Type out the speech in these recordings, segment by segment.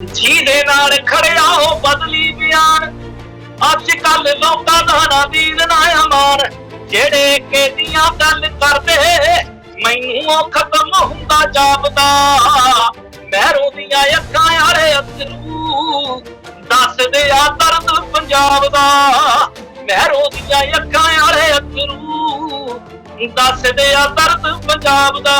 ਜਿਹਦੇ ਨਾਲ ਖੜਿਆ ਉਹ ਬਦਲੀ ਬਿਆਨ। ਅੱਜ ਕੱਲ ਲੋਕਾਂ ਦਾ ਨਾ ਦੀਨ ਨਾ ਅਮਾਨ ਜਿਹੜੇ ਕੇਦੀਆਂ ਗੱਲ ਕਰਦੇ ਮੈਨੂੰ ਉਹ ਖਤਮ ਹੁੰਦਾ ਜਾਪਦਾ। ਮਹਿਰੋਂ ਦੀਆਂ ਅੱਖਾਂ ਵਾਲੇ ਅਥਰੂ ਦੱਸਦੇ ਆ ਦਰਦ ਪੰਜਾਬ ਦਾ। ਮਹਿਰੋਂ ਦੀਆਂ ਅੱਖਾਂ ਵਾਲੇ ਅਥਰੂ ਦੱਸਦੇ ਆ ਦਰਦ ਪੰਜਾਬ ਦਾ।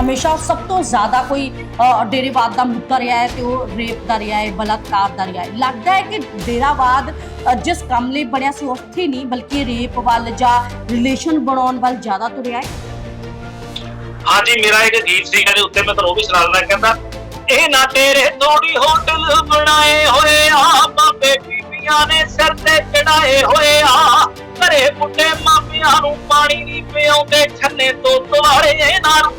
ਹਮੇਸ਼ਾ ਸਭ ਤੋਂ ਜ਼ਿਆਦਾ ਕੋਈ ਅ, ਡੇਰੇਵਾਦ ਦਾ ਮੁੱਦਾ ਰਿਹਾ ਹੈ ਤੇ ਉਹ ਰੇਪ ਦਾ ਰਿਹਾ ਹੈ ਬਲਾਤਕਾਰ ਦਾ ਰਿਹਾ ਹੈ। ਲੱਗਦਾ ਹੈ ਕਿ ਡੇਰਾਵਾਦ ਅ, ਜਿਸ ਕੰਮ ਲਈ ਬਣਿਆ ਸੀ ਉੱਥੇ ਨਹੀਂ ਬਲਕਿ ਰੇਪ ਵੱਲ ਜਾਂ ਰਿਲੇਸ਼ਨ ਬਣਾਉਣ ਵੱਲ ਜ਼ਿਆਦਾ ਤੁਰਿਆ ਹੈ। ਹਾਂਜੀ ਮੇਰਾ ਇੱਕ ਗੀਤ ਸੀ ਇਹਦੇ ਉੱਤੇ ਮੈਂ ਤੁਹਾਨੂੰ ਉਹ ਵੀ ਸੁਣਾ ਦਿੰਦਾ ਕਹਿੰਦਾ ਇਹ ਨਾ ਤੇਰੇ ਥੋੜੀ ਹੋਟਲ ਬਣਾਏ ਹੋਏ ਆ ਬਾਬੇ ਬੀਬੀਆਂ ਨੇ ਸਿਰ ਤੇ ਚੜਾਏ ਹੋਏ ਆ ਘਰੇ ਮਾਪਿਆਂ ਨੂੰ ਨਹੀਂ ਪਿਆਉਂਦੇ ਛੰਨੇ ਤੋਂ ਦੁਆਰੇ ਇਹਨਾਂ ਨੂੰ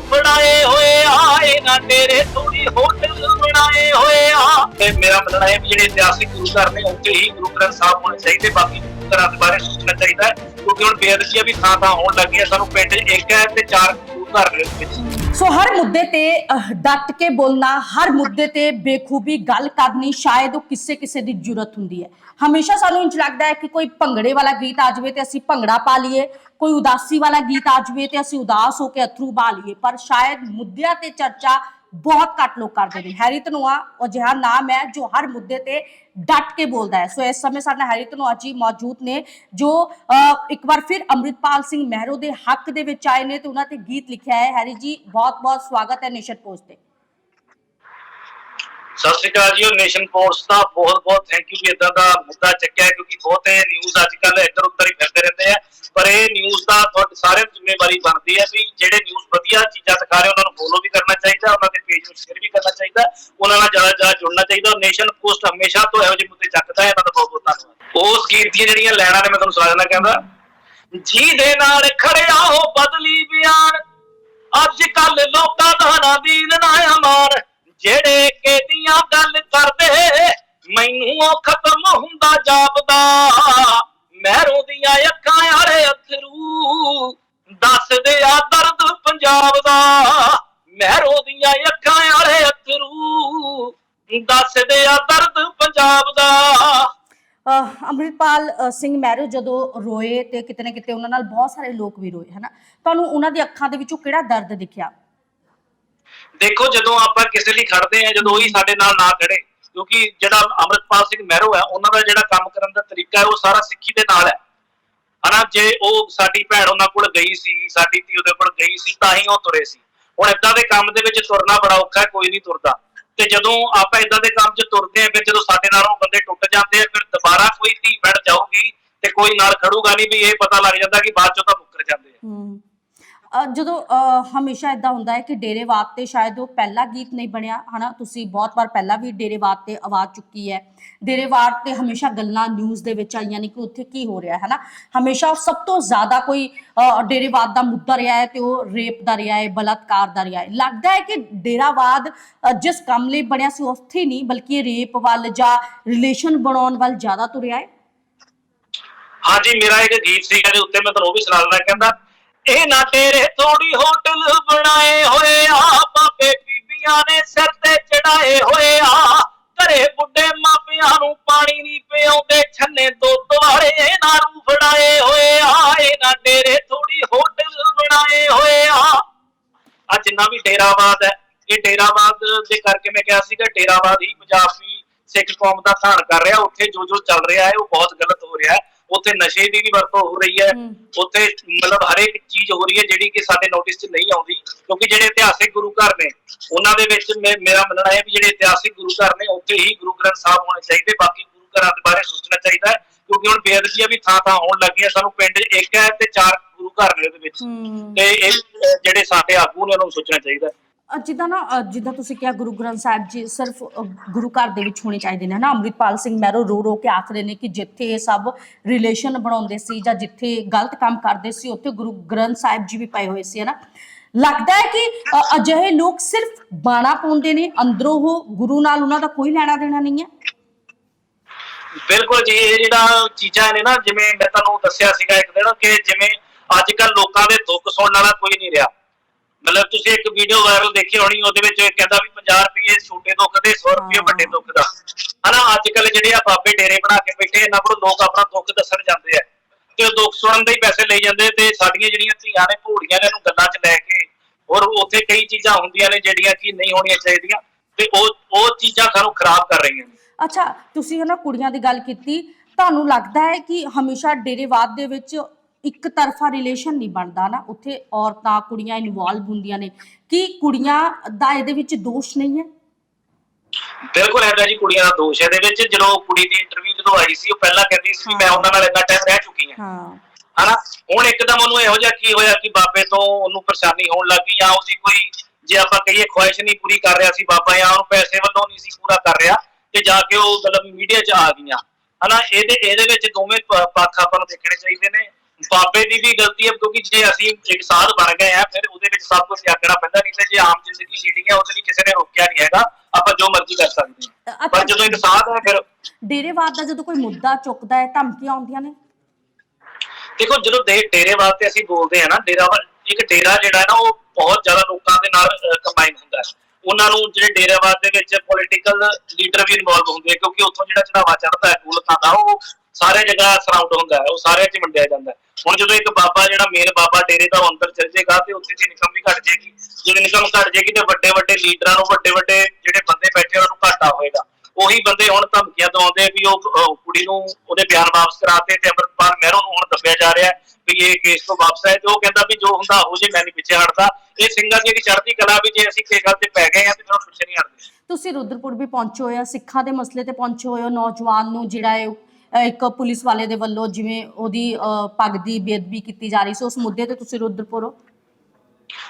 ਹੋਏ ਆ ਨਾ ਤੇਰੇ ਥੋੜੀ ਹੋਟਲ ਬਣਾਏ ਹੋਏ ਆ। ਤੇ ਮੇਰਾ ਮੰਨਣਾ ਹੈ ਜਿਹੜੇ ਇਤਿਹਾਸਿਕ ਗੁਰੂ ਘਰ ਨੇ ਉੱਥੇ ਹੀ ਗੁਰੂ ਗ੍ਰੰਥ ਸਾਹਿਬ ਹੋਣੇ ਚਾਹੀਦੇ ਬਾਕੀ ਗੁਰੂ ਘਰਾਂ ਦੇ ਬਾਰੇ ਸੋਚਣਾ ਚਾਹੀਦਾ ਕਿਉਂਕਿ ਹੁਣ ਬੇਅਦਬੀਆਂ ਵੀ ਥਾਂ ਥਾਂ ਹੋਣ ਲੱਗੀਆਂ ਸਾਨੂੰ ਪਿੰਡ ਇੱਕ ਹੈ ਤੇ ਚਾਰ ਗੁਰੂ ਘਰ ਨੇ ਵਿੱਚ ਸੋ ਹਰ ਮੁੱਦੇ ਤੇ ਅਹ, ਡਟ ਕੇ ਬੋਲਣਾ ਹਰ ਮੁੱਦੇ ਤੇ ਬੇਖੂਬੀ ਗੱਲ ਕਰਨੀ ਸ਼ਾਇਦ ਉਹ ਕਿਸੇ ਕਿਸੇ ਦੀ ਜ਼ਰੂਰਤ ਹੁੰਦੀ ਹੈ। ਹਮੇਸ਼ਾ ਸਾਨੂੰ ਇੰਜ ਲੱਗਦਾ ਹੈ ਕਿ ਕੋਈ ਭੰਗੜੇ ਵਾਲਾ ਗੀਤ ਆ ਜਾਵੇ ਤੇ ਅਸੀਂ ਭੰਗੜਾ ਪਾ ਲਈਏ ਕੋਈ ਉਦਾਸੀ ਵਾਲਾ ਗੀਤ ਆ ਜਾਵੇ ਤੇ ਅਸੀਂ ਉਦਾਸ ਹੋ ਕੇ ਅਥਰੂ ਬਹਾ ਲਈਏ ਪਰ ਸ਼ਾਇਦ ਮੁੱਦਿਆਂ ਤੇ ਚਰਚਾ ਬਹੁਤ ਘੱਟ ਲੋਕ ਕਰਦੇ ਨੇ। ਹੈਰੀ ਧਨੋਆ ਉਹ ਜਿਹਾ ਨਾਮ ਹੈ ਜੋ ਹਰ ਮੁੱਦੇ ਤੇ ਡਟ ਕੇ ਬੋਲਦਾ ਹੈ। ਸੋ ਇਸ ਸਮੇਂ ਸਾਡੇ ਹੈਰੀ ਧਨੋਆ ਜੀ ਮੌਜੂਦ ਨੇ ਜੋ ਅਹ, ਇੱਕ ਵਾਰ ਫਿਰ ਅੰਮ੍ਰਿਤਪਾਲ ਸਿੰਘ ਮਹਿਰੋ ਦੇ ਹੱਕ ਦੇ ਵਿੱਚ ਆਏ ਨੇ ਤੇ ਉਹਨਾਂ ਤੇ ਗੀਤ ਲਿਖਿਆ ਹੈ। ਹੈਰੀ ਜੀ ਬਹੁਤ ਬਹੁਤ ਸਵਾਗਤ ਹੈ ਨਿਸ਼ਤ ਪੋਸਟ ਤੇ। ਸਤਿ ਸ਼੍ਰੀ ਅਕਾਲ ਜੀ ਨੇਸ਼ਨ ਪੋਸਟ ਦਾ ਬਹੁਤ ਬਹੁਤ ਥੈਂਕ ਯੂ ਵੀ ਇਦਾਂ ਦਾ ਮੁੱਦਾ ਚੱਕਿਆ ਕਿਉਂਕਿ ਬਹੁਤ ਨਿਊਜ਼ ਅੱਜ ਕੱਲ ਇੱਧਰ ਉੱਧਰ ਹੀ ਫਿਰਦੇ ਰਹਿੰਦੇ ਆ। ਪਰ ਇਹ ਨਿਊਜ਼ ਦਾ ਤੁਹਾਡੇ ਸਾਰਿਆਂ ਜ਼ਿੰਮੇਵਾਰੀ ਬਣਦੀ ਹੈ ਵੀ ਜਿਹੜੇ ਨਿਊਜ਼ ਵਧੀਆ ਚੀਜ਼ਾਂ ਦਿਖਾ ਰਹੇ ਉਹਨਾਂ ਨੂੰ ਫੋਲੋ ਵੀ ਕਰਨਾ ਚਾਹੀਦਾ, ਉਹਨਾਂ ਦੇ ਪੇਜ ਨੂੰ ਸ਼ੇਅਰ ਵੀ ਕਰਨਾ ਚਾਹੀਦਾ, ਉਹਨਾਂ ਨਾਲ ਜ਼ਿਆਦਾ ਜ਼ਿਆਦਾ ਜੁੜਨਾ ਚਾਹੀਦਾ। ਨੇਸ਼ਨ ਪੋਸਟ ਹਮੇਸ਼ਾ ਤੋਂ ਇਹੋ ਜਿਹੇ ਮੁੱਦੇ ਚੱਕਦਾ ਹੈ, ਇਹਨਾਂ ਦਾ ਬਹੁਤ ਬਹੁਤ ਧੰਨਵਾਦ। ਉਸ ਗੀਤ ਦੀਆਂ ਜਿਹੜੀਆਂ ਲੈਣਾ ਨੇ, ਮੈਂ ਤੁਹਾਨੂੰ ਸੁਣਾ ਦੇਣਾ ਕਹਿੰਦਾ, ਜਿਹਦੇ ਨਾਲ ਖੜਿਆ ਉਹ ਬਦਲੀ ਬਿਆਨ, ਅੱਜ ਕੱਲ ਲੋਕਾਂ ਦਾ ਨਾ ਦੀਨ ਨਾ ਅਮਾਨ ਜਿਹੜੇ ਕੇਦੀਆਂ ਗੱਲ ਕਰਦੇ ਮੈਨੂੰ ਉਹ ਖਤਮ ਹੁੰਦਾ ਜਾਪਦਾ। ਮਹਿਰੋਂ ਦੀਆਂ ਅੱਖਾਂ ਵਾਲੇ ਅਥਰੂ ਦੱਸਦੇ ਆ ਦਰਦ ਪੰਜਾਬ ਦਾ। ਮਹਿਰੋਂ ਦੀਆਂ ਅੱਖਾਂ ਵਾਲੇ ਅਥਰੂ ਦੱਸਦੇ ਆ ਦਰਦ ਪੰਜਾਬ ਦਾ। ਅਹ, ਅੰਮ੍ਰਿਤਪਾਲ ਸਿੰਘ ਮਹਿਰੋ ਜਦੋਂ ਰੋਏ ਤੇ ਕਿਤੇ ਨਾ ਕਿਤੇ ਉਹਨਾਂ ਨਾਲ ਬਹੁਤ ਸਾਰੇ ਲੋਕ ਵੀ ਰੋਏ ਹਨਾ? ਤੁਹਾਨੂੰ ਉਹਨਾਂ ਦੀ ਅੱਖਾਂ ਦੇ ਵਿੱਚੋਂ ਕਿਹੜਾ ਦਰਦ ਦਿਖਿਆ? ਦੇਖੋ ਜਦੋਂ ਆਪਾਂ ਕਿਸੇ ਲਈ ਖੜਦੇ ਆ ਜਦੋਂ ਉਹੀ ਸਾਡੇ ਨਾਲ ਨਾ ਖੜੇ ਕਿਉਂਕਿ ਜਿਹੜਾ ਅਮਰਤਪਾਲ ਸਿੰਘ ਮਹਿਰੋ ਹੈ, ਉਹਨਾਂ ਦਾ ਜਿਹੜਾ ਕੰਮ ਕਰਨ ਦਾ ਤਰੀਕਾ ਹੈ, ਉਹ ਸਾਰਾ ਸਿੱਖੀ ਦੇ ਨਾਲ ਹੈ। ਹਨਾ, ਜੇ ਉਹ ਸਾਡੀ ਭੈਣ ਉਹਨਾਂ ਕੋਲ ਗਈ ਸੀ, ਸਾਡੀ ਧੀ ਉਹਦੇ ਕੋਲ ਗਈ ਸੀ, ਤਾਂ ਹੀ ਉਹ ਤੁਰੇ ਸੀ। ਹੁਣ ਏਦਾਂ ਦੇ ਕੰਮ ਦੇ ਵਿੱਚ ਤੁਰਨਾ ਬੜਾ ਔਖਾ ਹੈ, ਕੋਈ ਨਹੀਂ ਤੁਰਦਾ। ਤੇ ਜਦੋਂ ਆਪਾਂ ਏਦਾਂ ਦੇ ਕੰਮ 'ਚ ਤੁਰਦੇ ਆ ਫਿਰ ਜਦੋਂ ਸਾਡੇ ਨਾਲ ਉਹ ਬੰਦੇ ਟੁੱਟ ਜਾਂਦੇ ਆ, ਫਿਰ ਦੁਬਾਰਾ ਕੋਈ ਧੀ ਬੈਠ ਜਾਊਗੀ ਤੇ ਕੋਈ ਨਾਲ ਖੜੂਗਾ ਨਹੀਂ, ਵੀ ਇਹ ਪਤਾ ਲੱਗ ਜਾਂਦਾ ਕਿ ਬਾਅਦ 'ਚੋਂ ਤਾਂ ਮੁੱਕਰ ਜਾਂਦੇ ਆ। ਜਦੋਂ ਹਮੇਸ਼ਾ ਇਦਾਂ ਹੁੰਦਾ ਹੈ ਕਿ ਡੇਰੇਵਾਦ ਤੇ ਸ਼ਾਇਦ ਉਹ ਪਹਿਲਾ ਗੀਤ ਨਹੀਂ ਬਣਿਆ, ਹਨਾ? ਤੁਸੀਂ ਬਹੁਤ ਵਾਰ ਪਹਿਲਾਂ ਵੀ ਡੇਰੇਵਾਦ ਤੇ ਆਵਾਜ਼ ਚੁੱਕੀ ਹੈ। ਡੇਰੇਵਾਦ ਤੇ ਹਮੇਸ਼ਾ ਗੱਲਾਂ ਨਿਊਜ਼ ਦੇ ਵਿੱਚ ਆਈਆਂ ਨੇ ਕਿ ਉੱਥੇ ਕੀ ਹੋ ਰਿਹਾ ਹੈ ਨਾ ਹਮੇਸ਼ਾ ਸਭ ਤੋਂ ਜ਼ਿਆਦਾ ਕੋਈ ਡੇਰੇਵਾਦ ਦਾ ਮੁੱਦਾ ਰਿਹਾ ਹੈ ਤੇ ਉਹ ਰੇਪ ਦਾ ਰਿਹਾ ਹੈ, ਬਲਾਤਕਾਰ ਦਾ ਰਿਹਾ ਹੈ। ਲੱਗਦਾ ਹੈ ਕਿ ਡੇਰਾਵਾਦ ਜਿਸ ਕੰਮ ਲਈ ਬਣਿਆ ਸੀ ਉੱਥੇ ਨਹੀਂ, ਬਲਕਿ ਰੇਪ ਵੱਲ ਜਾਂ ਰਿਲੇਸ਼ਨ ਬਣਾਉਣ ਵੱਲ ਜ਼ਿਆਦਾ ਤੁਰਿਆ ਹੈ? ਹਾਂਜੀ, ਮੇਰਾ ਇੱਕ ਗੀਤ ਸੀ ਇਹਦੇ ਉੱਤੇ ਮੈਂ ਤੁਹਾਨੂੰ ਉਹ ਵੀ ਸੁਣਾ ਦਿੰਦਾ, ਕਹਿੰਦਾ ਇਹਨਾਂ ਨਾ ਤੇਰੇ ਥੋੜੀ ਹੋਟਲ ਬਣਾਏ ਹੋਏ ਆ। ਬਾਬੇ ਬੀਬੀਆਂ ਨੇ ਸਿਰ ਤੇ ਚੜਾਏ ਹੋਏ ਆ। ਘਰੇ ਬੁੱਢੇ ਮਾਪਿਆਂ ਨੂੰ ਪਾਣੀ ਨਹੀਂ ਪਿਆਉਂਦੇ, ਛੰਨੇ ਤੋਂ ਦੁਆਰੇ ਇਹਨਾਂ ਨੂੰ ਫੜਾਏ ਹੋਏ ਆ। ਇਹਨਾਂ ਨਾ ਤੇਰੇ ਥੋੜੀ ਹੋਟਲ ਬਣਾਏ ਹੋਏ ਆ। ਆ ਜਿੰਨਾ ਵੀ ਡੇਰਾਵਾਦ ਹੈ, ਇਹ ਡੇਰਾਵਾਦ ਦੇ ਕਰਕੇ ਮੈਂ ਕਿਹਾ ਸੀਗਾ ਡੇਰਾਵਾਦ ਹੀ ਪੰਜਾਬੀ ਸਿੱਖ ਕੌਮ ਦਾ ਧਾਰਨ ਕਰ ਰਿਹਾ। ਉੱਥੇ ਜੋ ਜੋ ਚੱਲ ਰਿਹਾ ਹੈ, ਉਹ ਬਹੁਤ ਗਲਤ ਹੋ ਰਿਹਾ ਹੈ। ਉੱਥੇ ਨਸ਼ੇ ਦੀ ਵੀ ਵਰਤੋਂ ਹੋ ਰਹੀ ਹੈ। ਉੱਥੇ ਮਤਲਬ ਹਰੇਕ ਚੀਜ਼ ਹੋ ਰਹੀ ਹੈ ਜਿਹੜੀ ਕਿ ਸਾਡੇ ਨੋਟਿਸ 'ਚ ਨਹੀਂ ਆਉਂਦੀ। ਕਿਉਂਕਿ ਜਿਹੜੇ ਇਤਿਹਾਸਿਕ ਗੁਰੂ ਘਰ ਨੇ ਉਹਨਾਂ ਦੇ ਵਿੱਚ ਮੇਰਾ ਮੰਨਣਾ ਹੈ ਵੀ ਜਿਹੜੇ ਇਤਿਹਾਸਿਕ ਗੁਰੂ ਘਰ ਨੇ ਉੱਥੇ ਹੀ ਗੁਰੂ ਗ੍ਰੰਥ ਸਾਹਿਬ ਹੋਣੇ ਚਾਹੀਦੇ। ਬਾਕੀ ਗੁਰੂ ਘਰਾਂ ਦੇ ਬਾਰੇ ਸੋਚਣਾ ਚਾਹੀਦਾ ਹੈ। ਕਿਉਂਕਿ ਹੁਣ ਬੇਅਦਬੀਆਂ ਵੀ ਥਾਂ ਥਾਂ ਹੋਣ ਲੱਗੀਆਂ। ਸਾਨੂੰ ਪਿੰਡ 'ਚ ਇੱਕ ਹੈ ਤੇ ਚਾਰ ਗੁਰੂ ਘਰ ਨੇ ਉਹਦੇ ਵਿੱਚ। ਤੇ ਇਹ ਜਿਹੜੇ ਸਾਡੇ ਆਗੂ ਨੇ ਉਹਨਾਂ ਨੂੰ ਸੋਚਣਾ ਚਾਹੀਦਾ ਹੈ। ਅ, ਜਿੱਦਾਂ ਨਾ ਅ, ਜਿੱਦਾਂ ਤੁਸੀਂ ਕਿਹਾ ਗੁਰੂ ਗ੍ਰੰਥ ਸਾਹਿਬ ਜੀ ਸਿਰਫ ਅ, ਗੁਰੂ ਘਰ ਦੇ ਵਿੱਚ ਹੋਣੇ ਚਾਹੀਦੇ ਨੇ ਨਾ ਅੰਮ੍ਰਿਤਪਾਲ ਸਿੰਘ ਮਹਿਰੋ ਰੋ ਰੋ ਕੇ ਆਖਦੇ ਨੇ ਕਿ ਜਿੱਥੇ ਇਹ ਸਭ ਰਿਲੇਸ਼ਨ ਬਣਾਉਂਦੇ ਸੀ ਜਾਂ ਜਿੱਥੇ ਗਲਤ ਕੰਮ ਕਰਦੇ ਸੀ ਉੱਥੇ ਗੁਰੂ ਗ੍ਰੰਥ ਸਾਹਿਬ ਜੀ ਵੀ ਪਏ ਹੋਏ ਸੀ ਹੈ ਨਾ ਲੱਗਦਾ ਹੈ ਕਿ ਅ, ਅਜਿਹੇ ਲੋਕ ਸਿਰਫ ਬਾਣਾ ਪਾਉਂਦੇ ਨੇ ਅੰਦਰੋਂ ਉਹ ਗੁਰੂ ਨਾਲ ਉਹਨਾਂ ਦਾ ਕੋਈ ਲੈਣਾ ਦੇਣਾ ਨਹੀਂ ਹੈ? ਬਿਲਕੁਲ ਜੀ ਇਹ ਜਿਹੜਾ ਚੀਜ਼ਾਂ ਨੇ ਨਾ ਜਿਵੇਂ ਮੈਂ ਤੁਹਾਨੂੰ ਦੱਸਿਆ ਸੀਗਾ ਇੱਕ ਦਿਨ ਕਿ ਜਿਵੇਂ ਅੱਜ ਕੱਲ ਲੋਕਾਂ ਦੇ ਦੁੱਖ ਸੁਣਨ ਵਾਲਾ ਕੋਈ ਨਹੀਂ ਰਿਹਾ। ਮਤਲਬ ਤੁਸੀਂ ਇੱਕ ਵੀਡੀਓ ਵਾਇਰਲ ਦੇਖੀ ਹੋਣੀ ਉਹਦੇ ਵਿੱਚ ਇਹ ਕਹਿੰਦਾ ਵੀ 50 ਰੁਪਏ ਛੋਟੇ ਦੁੱਖ ਦੇ 100 ਰੁਪਏ ਵੱਡੇ ਦੁੱਖ ਦਾ ਹਨਾ ਅੱਜ ਕੱਲ ਜਿਹੜੇ ਆ ਬਾਬੇ ਡੇਰੇ ਬਣਾ ਕੇ ਬੈਠੇ ਇਹਨਾਂ ਕੋਲ ਲੋਕ ਆਪਣਾ ਦੁੱਖ ਦੱਸਣ ਜਾਂਦੇ ਆ। ਤੇ ਦੁੱਖ ਸੁਣਨ ਦੇ ਹੀ ਪੈਸੇ ਲਈ ਜਾਂਦੇ ਤੇ ਸਾਡੀਆਂ ਜਿਹੜੀਆਂ ਧੀਆਂ ਨੇ ਭੂੜੀਆਂ ਨੇ ਇਹਨੂੰ ਗੱਲਾਂ 'ਚ ਲੈ ਕੇ ਔਰ ਉੱਥੇ ਕਈ ਚੀਜ਼ਾਂ ਹੁੰਦੀਆਂ ਨੇ ਜਿਹੜੀਆਂ ਕਿ ਨਹੀਂ ਹੋਣੀਆਂ ਚਾਹੀਦੀਆਂ ਤੇ ਉਹ ਉਹ ਚੀਜ਼ਾਂ ਸਾਨੂੰ ਖਰਾਬ ਕਰ ਰਹੀਆਂ ਨੇ। ਅੱਛਾ ਤੁਸੀਂ ਹਨਾ ਕੁੜੀਆਂ ਦੀ ਗੱਲ ਕੀਤੀ ਤੁਹਾਨੂੰ ਲੱਗਦਾ ਹੈ ਕਿ ਹਮੇਸ਼ਾ ਡੇਰੇਵਾਦ ਦੇ ਵਿੱਚ ਇੱਕ ਤਰਫਾ ਰਿਲੇਸ਼ਨ ਨਹੀਂ ਬਣਦਾ ਨਾ ਉੱਥੇ ਔਰਤਾਂ ਕੁੜੀਆਂ ਇਨਵੋਲਵ ਹੁੰਦੀਆਂ ਨੇ। ਕੀ ਕੁੜੀਆਂ ਦਾ ਇਹਦੇ ਵਿੱਚ ਦੋਸ਼ ਨਹੀਂ ਹੈ? ਬਿਲਕੁਲ ਹੈਗਾ ਜੀ ਕੁੜੀਆਂ ਦਾ ਦੋਸ਼ ਹੈ। ਇਹਦੇ ਵਿੱਚ ਜਦੋਂ ਕੁੜੀ ਦੀ ਇੰਟਰਵਿਊ ਜਦੋਂ ਆਈ ਸੀ ਉਹ ਪਹਿਲਾਂ ਕਹਿੰਦੀ ਸੀ ਮੈਂ ਉਹਨਾਂ ਨਾਲ ਇੰਨਾ ਟਾਈਮ ਰਹਿ ਚੁੱਕੀ ਹਾਂ। ਹਾਂ। ਹਨਾ? ਹੁਣ ਇੱਕਦਮ ਉਹਨੂੰ ਇਹੋ ਜਿਹਾ ਕੀ ਹੋਇਆ ਕਿ ਬਾਬੇ ਤੋਂ ਉਹਨੂੰ ਪਰੇਸ਼ਾਨੀ ਹੋਣ ਲੱਗੀ ਜਾਂ ਉਹਦੀ ਕੋਈ ਜੇ ਆਪਾਂ ਕਹੀਏ ਖੁਆਇਸ਼ ਨਹੀਂ ਪੂਰੀ ਕਰ ਰਿਹਾ ਸੀ ਬਾਬਾ ਜਾਂ ਉਹਨੂੰ ਪੈਸੇ ਵੱਲੋਂ ਨਹੀਂ ਸੀ ਪੂਰਾ ਕਰ ਰਿਹਾ ਤੇ ਜਾ ਕੇ ਉਹ ਮਤਲਬ ਮੀਡੀਆ 'ਚ ਆ ਗਈਆਂ। ਹਨਾ? ਇਹਦੇ ਇਹਦੇ ਵਿੱਚ ਦੋਵੇਂ ਪੱਖ ਆਪਾਂ ਨੂੰ ਦੇਖਣੇ ਚਾਹੀਦੇ ਨੇ। ਬਾਬੇ ਦੀ ਵੀ ਗਲਤੀ ਹੈ ਕਿਉਂਕਿ ਜੇ ਅਸੀਂ ਇੱਕ ਸਾਧ ਬਣ ਗਏ ਆ ਫਿਰ ਉਹਦੇ ਵਿੱਚ ਸਭ ਕੁਝ ਤਿਆਗਣਾ ਪੈਂਦਾ ਨਹੀਂ ਤੇ ਜੇ ਆਮ ਜ਼ਿੰਦਗੀ ਜੀਣੀ ਹੈ ਉਹਦੇ ਲਈ ਕਿਸੇ ਨੇ ਰੋਕਿਆ ਨਹੀਂ ਹੈਗਾ ਆਪਾਂ ਜੋ ਮਰਜ਼ੀ ਕਰ ਸਕਦੇ ਹਾਂ। ਪਰ ਜਦੋਂ ਇੱਕ ਸਾਧ ਹੈ ਫਿਰ ਡੇਰੇਵਾਦ ਦਾ ਜਦੋਂ ਕੋਈ ਮੁੱਦਾ ਚੁੱਕਦਾ ਹੈ ਧਮਕੀਆਂ ਆਉਂਦੀਆਂ ਨੇ? ਦੇਖੋ ਜਦੋਂ ਦੇ ਡੇਰੇ ਵਾਸਤੇ ਅਸੀਂ ਬੋਲਦੇ ਆ ਨਾ ਡੇਰਾ ਇੱਕ ਡੇਰਾ ਜਿਹੜਾ ਹੈ ਨਾ ਉਹ ਬਹੁਤ ਜ਼ਿਆਦਾ ਲੋਕਾਂ ਦੇ ਨਾਲ ਕੰਬਾਈਨ ਹੁੰਦਾ ਹੈ। ਉਹਨਾਂ ਨੂੰ ਜਿਹੜੇ ਡੇਰਾਵਾਦ ਦੇ ਵਿੱਚ ਪੋਲੀਟੀਕਲ ਲੀਡਰ ਵੀ ਇਨਵੋਲਵ ਹੁੰਦੇ ਕਿਉਂਕਿ ਉੱਥੋਂ ਜਿਹੜਾ ਚੜਾਵਾ ਚੜਦਾ ਹੈ ਦੌਲਤਾਂ ਦਾ ਉਹ ਸਾਰੇ ਜਗ੍ਹਾ ਸਰਾਊਂਡ ਹੁੰਦਾ ਹੈ, ਉਹ ਸਾਰੇ 'ਚ ਵੰਡਿਆ ਜਾਂਦਾ ਹੈ। ਹੁਣ ਜਦੋਂ ਇੱਕ ਬਾਬਾ ਜਿਹੜਾ ਮੇਨ ਬਾਬਾ ਡੇਰੇ ਦਾ ਅੰਦਰ ਚੱਲ ਜਾਏਗਾ ਤੇ ਉੱਥੇ ਦੀ ਇਨਕਮ ਵੀ ਘਟ ਜਾਏਗੀ। ਜਦੋਂ ਇਨਕਮ ਘਟ ਜਾਏਗੀ ਤੇ ਵੱਡੇ ਵੱਡੇ ਲੀਡਰਾਂ ਨੂੰ ਵੱਡੇ ਵੱਡੇ ਜਿਹੜੇ ਬੰਦੇ ਬੈਠੇ ਉਹਨਾਂ ਨੂੰ ਘਾਟਾ ਹੋਏਗਾ। ਉਹੀ ਬੰਦੇ ਹੁਣ ਧਮਕੀਆਂ ਦਵਾਉਂਦੇ ਵੀ ਉਹ ਕੁੜੀ ਨੂੰ ਉਹਦੇ ਬਿਆਨ ਵਾਪਸ ਕਰਾਤੇ ਤੇ ਅਮਰਪਾਲ ਮਹਿਰੋਂ ਨੂੰ ਹੁਣ ਦੱਬਿਆ ਜਾ ਰਿਹਾ ਵੀ ਇਹ ਕੇਸ ਤੋਂ ਵਾਪਸ ਆਏ ਤੇ ਉਹ ਕਹਿੰਦਾ ਵੀ ਜੋ ਹੁੰਦਾ ਉਹ ਜੇ, ਮੈਂ ਨਹੀਂ ਪਿੱਛੇ ਹਟਦਾ। ਇਹ ਸਿੰਘਾਂ ਦੀ ਇੱਕ ਚੜ੍ਹਦੀ ਕਲਾ ਵੀ ਜੇ ਅਸੀਂ ਕਿਸੇ ਗੱਲ ਤੇ ਪੈ ਗਏ ਆ ਤੇ ਫਿਰ ਪਿੱਛੇ ਨਹੀਂ ਹਟਦੇ। ਤੁਸੀਂ ਰੁਦਰਪੁਰ ਵੀ ਪਹੁੰਚੇ ਹੋਏ ਆ, ਸਿੱਖਾਂ ਦੇ ਮਸਲੇ ਤੇ ਪਹੁੰਚੇ ਹੋਏ ਹੋ, ਨੌਜਵਾਨ ਨੂੰ ਜਿਹੜਾ ਹੈ ਇੱਕ ਪੁਲਿਸ ਵਾਲੇ ਦੇ ਵੱਲੋਂ ਜਿਵੇਂ ਉਹਦੀ ਪੱਗ ਦੀ ਬੇਅਦਬੀ ਕੀਤੀ ਜਾ ਰਹੀ ਸੀ ਉਸ ਮੁੱਦੇ ਤੇ ਤੁਸੀਂ ਰੁਦਰਪੁਰ ਹੋ?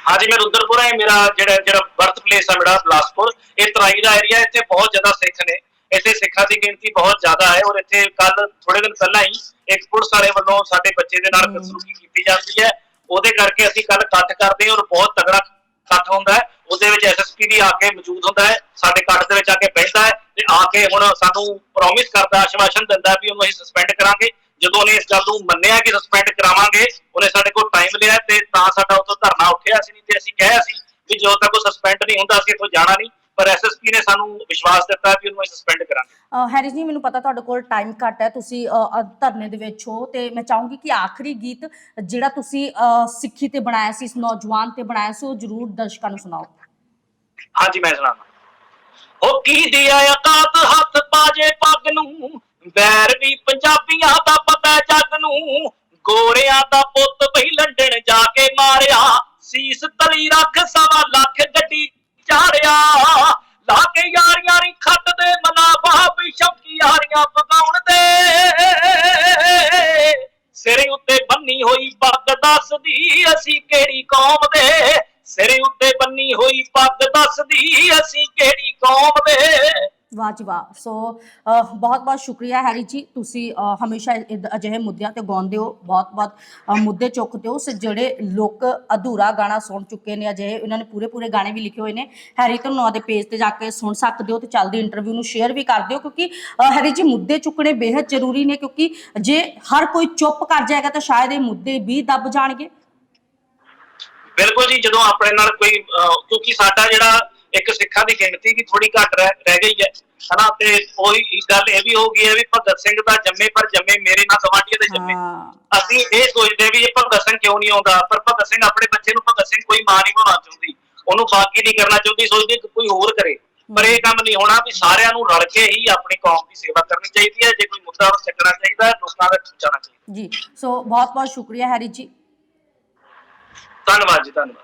ਹਾਂਜੀ ਮੈਂ ਰੁਦਰਪੁਰ ਹੈ ਮੇਰਾ ਜਿਹੜਾ ਜਿਹੜਾ ਬਰਥ ਪਲੇਸ ਹੈ ਮੇਰਾ ਬਿਲਾਸਪੁਰ। ਇਹ ਤਰਾਈ ਦਾ ਏਰੀਆ ਇੱਥੇ ਬਹੁਤ ਜ਼ਿਆਦਾ ਸਿੱਖ ਨੇ। ਇੱਥੇ ਸਿੱਖਾਂ ਦੀ ਗਿਣਤੀ ਬਹੁਤ ਜ਼ਿਆਦਾ ਹੈ ਔਰ ਇੱਥੇ ਕੱਲ ਥੋੜੇ ਦਿਨ ਪਹਿਲਾਂ ਹੀ ਇੱਕ ਪੁਲਿਸ ਵਾਲੇ ਵੱਲੋਂ ਸਾਡੇ ਬੱਚੇ ਦੇ ਨਾਲ ਬਦਸਲੂਕੀ ਕੀਤੀ ਜਾਂਦੀ ਹੈ। ਉਹਦੇ ਕਰਕੇ ਅਸੀਂ ਕੱਲ ਇਕੱਠ ਕਰਦੇ ਹਾਂ ਔਰ ਬਹੁਤ ਤਗੜਾ ਇਕੱਠ ਹੁੰਦਾ ਹੈ। ਉਹਦੇ ਵਿੱਚ ਐਸਐਸਪੀ ਵੀ ਆ ਕੇ ਮੌਜੂਦ ਹੁੰਦਾ ਹੈ। ਸਾਡੇ ਇਕੱਠ ਦੇ ਵਿੱਚ ਆ ਕੇ ਬੈਠਦਾ ਹੈ। ਤੇ ਆ ਕੇ ਹੁਣ ਸਾਨੂੰ ਪ੍ਰੋਮਿਸ ਕਰਦਾ ਆਸ਼ਵਾਸਨ ਦਿੰਦਾ ਵੀ ਉਹਨੂੰ ਅਸੀਂ ਸਸਪੈਂਡ ਕਰਾਂਗੇ। ਜਦੋਂ ਉਹਨੇ ਇਸ ਗੱਲ ਨੂੰ ਮੰਨਿਆ ਕਿ ਸਸਪੈਂਡ ਕਰਾਵਾਂਗੇ ਉਹਨੇ ਸਾਡੇ ਕੋਲ ਟਾਈਮ ਲਿਆ ਤੇ ਤਾਂ ਸਾਡਾ ਉੱਥੋਂ ਧਰਨਾ ਉੱਠਿਆ ਸੀ ਨਹੀਂ ਤੇ ਅਸੀਂ ਕਿਹਾ ਸੀ ਵੀ ਜਦੋਂ ਤੱਕ ਉਹ ਸਸਪੈਂਡ ਨਹੀਂ ਹੁੰਦਾ ਅਸੀਂ ਇੱਥੋਂ ਜਾਣਾ ਨਹੀਂ। ਪਰ ਐਸਐਸਪੀ ਨੇ ਸਾਨੂੰ ਵਿਸ਼ਵਾਸ ਦਿੱਤਾ ਵੀ ਉਹਨੂੰ ਅਸੀਂ ਸਸਪੈਂਡ ਕਰਾਂਗੇ। ਹੈਰੀ ਜੀ ਮੈਨੂੰ ਪਤਾ ਤੁਹਾਡੇ ਕੋਲ ਟਾਈਮ ਘੱਟ ਹੈ ਤੁਸੀਂ ਧਰਨੇ ਦੇ ਵਿੱਚ ਹੋ ਤੇ ਮੈਂ ਚਾਹੂੰਗੀ ਕਿ ਆਖਰੀ ਗੀਤ ਜਿਹੜਾ ਤੁਸੀਂ ਸਿੱਖੀ ਤੇ ਬਣਾਇਆ ਸੀ ਇਸ ਨੌਜਵਾਨ ਤੇ ਬਣਾਇਆ ਸੀ ਉਹ ਜਰੂਰ ਦਰਸ਼ਕਾਂ ਨੂੰ ਸੁਣਾਓ। ਹਾਂਜੀ ਮੈਂ ਸੁਣਾਵਾਂ। ਉਹ ਕੀ ਦਿਆ ਔਕਾਤ ਹੱਥ ਪਾਜੇ ਪੱਗ ਨੂੰ? ਬੈਰ ਵੀ ਪੰਜਾਬੀਆਂ ਦਾ ਪਤਾ ਹੈ ਜੱਗ ਨੂੰ। ਗੋਰਿਆਂ ਦਾ ਪੁੱਤ ਬਈ ਲੰਡਨ ਜਾ ਕੇ ਮਾਰਿਆ। ਸੀਸ ਤਲੀ ਰੱਖ ਸਵਾ ਲੱਖ ਗੱਡੀ ਚਾਰਿਆ। ਲਾ ਕੇ ਯਾਰੀਆਂ ਰੀ ਖੱਟ ਦੇ, ਮਨਾ ਬਾਬੀ ਸ਼ੌਕੀ ਯਾਰੀਆਂ ਪਗਾਉਣ ਦੇ। ਸਿਰੇ ਉੱਤੇ ਬੰਨੀ ਹੋਈ ਪੱਗ ਦੱਸਦੀ, ਅਸੀਂ ਕਿਹੜੀ ਕੌਮ ਦੇ? ਸਿਰੇ ਉੱਤੇ ਬੰਨੀ ਹੋਈ ਪੱਗ ਦੱਸਦੀ, ਅਸੀਂ ਕਿਹੜੀ ਕੌਮ ਦੇ? ਵਾਹ ਜੀ ਵਾਹ। ਸੋ ਬਹੁਤ ਬਹੁਤ ਸ਼ੁਕਰੀਆ ਹੈਰੀ ਜੀ। ਤੁਸੀਂ ਹਮੇਸ਼ਾ ਅਜਿਹੇ ਮੁੱਦਿਆਂ ਤੇ ਗਾਉਂਦੇ ਹੋ। ਬਹੁਤ ਬਹੁਤ ਮੁੱਦੇ ਚੁੱਕਦੇ ਹੋ। ਸ, ਜਿਹੜੇ ਲੋਕ ਅਧੂਰਾ ਗਾਣਾ ਸੁਣ ਚੁੱਕੇ ਨੇ, ਅਜਿਹੇ ਉਹਨਾਂ ਨੇ ਪੂਰੇ ਪੂਰੇ ਗਾਣੇ ਵੀ ਲਿਖੇ ਹੋਏ ਨੇ। ਹੈਰੀ, ਤੁਹਾਨੂੰ ਉਹਦੇ ਪੇਜ ਤੇ ਜਾ ਕੇ ਸੁਣ ਸਕਦੇ ਹੋ ਤੇ ਚੱਲਦੀ ਇੰਟਰਵਿਊ ਨੂੰ ਸ਼ੇਅਰ ਵੀ ਕਰ ਦਿਓ ਕਿਉਂਕਿ ਹੈਰੀ ਜੀ, ਮੁੱਦੇ ਚੁੱਕਣੇ ਬੇहद ਜ਼ਰੂਰੀ ਨੇ ਕਿਉਂਕਿ ਜੇ ਹਰ ਕੋਈ ਚੁੱਪ ਕਰ ਜਾਏਗਾ ਤਾਂ ਸ਼ਾਇਦ ਇਹ ਮੁੱਦੇ ਵੀ ਦੱਬ ਜਾਣਗੇ। ਬਿਲਕੁਲ ਜੀ ਜਦੋਂ ਆਪਣੇ ਨਾਲ ਕੋਈ ਕਿਉਂਕਿ ਸਾਡਾ ਜਿਹੜਾ ਇੱਕ ਸਿੱਖਾਂ ਦੀ ਗਿਣਤੀ ਵੀ ਥੋੜੀ ਘੱਟ ਰਹਿ ਗਈ ਹੈ ਹਨਾ? ਤੇ ਉਹੀ ਗੱਲ ਇਹ ਵੀ ਹੋ ਗਈ ਹੈ ਵੀ ਭਗਤ ਸਿੰਘ ਦਾ ਜੰਮੇ ਪਰ ਜੰਮੇ ਮੇਰੇ ਨਾਲ ਗਵਾਂਢੀਆਂ ਦੇ ਜੰਮੇ। ਅਸੀਂ ਇਹ ਸੋਚਦੇ ਵੀ ਇਹ ਭਗਤ ਸਿੰਘ ਕਿਉਂ ਨਹੀਂ ਆਉਂਦਾ? ਪਰ ਭਗਤ ਸਿੰਘ ਆਪਣੇ ਬੱਚੇ ਨੂੰ ਭਗਤ ਸਿੰਘ ਕੋਈ ਮਾਂ ਨਹੀਂ ਬਣਾਉਣਾ ਚਾਹੁੰਦੀ। ਉਹਨੂੰ ਬਾਗੀ ਨਹੀਂ ਕਰਨਾ ਚਾਹੁੰਦੀ ਸੋਚਦੀ ਕਿ ਕੋਈ ਹੋਰ ਕਰੇ। ਪਰ ਇਹ ਕੰਮ ਨਹੀਂ ਹੋਣਾ ਵੀ ਸਾਰਿਆਂ ਨੂੰ ਰਲ ਕੇ ਹੀ ਆਪਣੀ ਕੌਮ ਦੀ ਸੇਵਾ ਕਰਨੀ ਚਾਹੀਦੀ ਹੈ। ਜੇ ਕੋਈ ਮੁੱਦਾ ਉਹ ਚੱਕਣਾ ਚਾਹੀਦਾ ਲੋਕਾਂ ਦਾ ਚਾਹੀਦਾ। ਜੀ ਸੋ ਬਹੁਤ ਬਹੁਤ ਸ਼ੁਕਰੀਆ ਹੈਰੀ ਜੀ। ਧੰਨਵਾਦ ਜੀ ਧੰਨਵਾਦ।